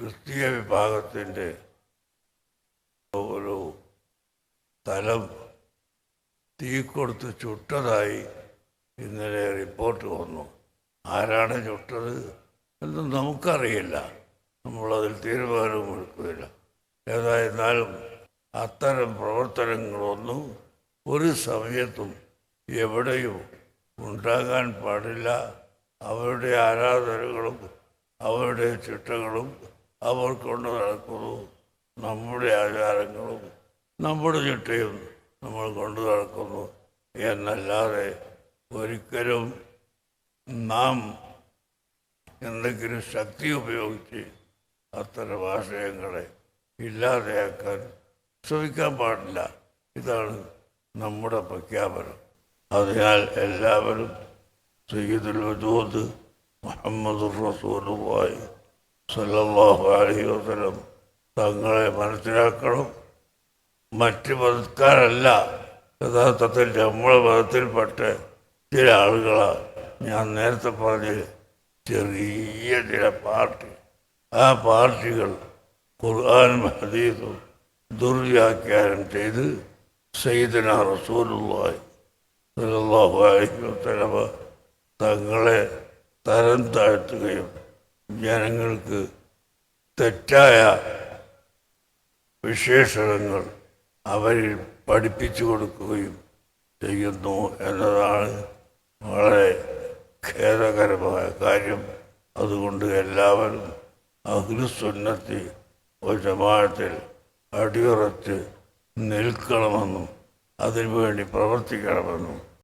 ക്രിസ്തീയ വിഭാഗത്തിന്റെ ഒരു സ്ഥലം തീ കൊടുത്ത് ചുട്ടതായി ഇന്നലെ റിപ്പോർട്ട് വന്നു. ആരാണ് ചുട്ടത് എന്ന് നമുക്കറിയില്ല. നമ്മളതിൽ തീരുമാനവും എടുക്കുകയില്ല. ഏതായിരുന്നാലും അത്തരം പ്രവർത്തനങ്ങളൊന്നും ഒരു സമയത്തും എവിടെയും ഉണ്ടാകാൻ പാടില്ല. അവരുടെ ആരാധനകളും അവരുടെ ചിട്ടകളും അവർ കൊണ്ട് നടക്കുന്നു. നമ്മുടെ ആചാരങ്ങളും നമ്മുടെ ചിട്ടയും നമ്മൾ കൊണ്ടു നടക്കുന്നു എന്നല്ലാതെ ഒരിക്കലും നാം എന്തെങ്കിലും ശക്തി ഉപയോഗിച്ച് അത്തരം ആശയങ്ങളെ ഇല്ലാതെയാക്കാൻ ശ്രമിക്കാൻ പാടില്ല. ഇതാണ് നമ്മുടെ പ്രഖ്യാപനം. അതിനാൽ എല്ലാവരും സയ്യിദുൽ വജൂദ് മുഹമ്മദ് റസൂലുള്ളാഹി സല്ലല്ലാഹു അലഹി വസ്ലം തങ്ങളെ മനസ്സിലാക്കണം. മറ്റ് മതക്കാരല്ല. യഥാർത്ഥത്തിൽ നമ്മളെ മതത്തിൽപ്പെട്ട ചില ആളുകളാണ് ഞാൻ നേരത്തെ പറഞ്ഞ ചെറിയ ചില പാർട്ടി. ആ പാർട്ടികൾ ഖുർആാനും ഹദീസും ദുർവ്യാഖ്യാനം ചെയ്ത് സയ്യിദന റസൂലുള്ളാഹി സല്ലല്ലാഹു അലൈഹി വസല്ലമ തങ്ങളെ തരം താഴ്ത്തുകയും ജനങ്ങൾക്ക് തെറ്റായ വിശേഷണങ്ങൾ അവരിൽ പഠിപ്പിച്ചു കൊടുക്കുകയും ചെയ്യുന്നു എന്നതാണ് വളരെ ഖേദകരമായ കാര്യം. അതുകൊണ്ട് എല്ലാവരും അഖിലുസുന്നത്തി ഒരു ജമാത്തിൽ അടിയുറച്ച് നിൽക്കണമെന്നും അതിനുവേണ്ടി പ്രവർത്തിക്കണമെന്നും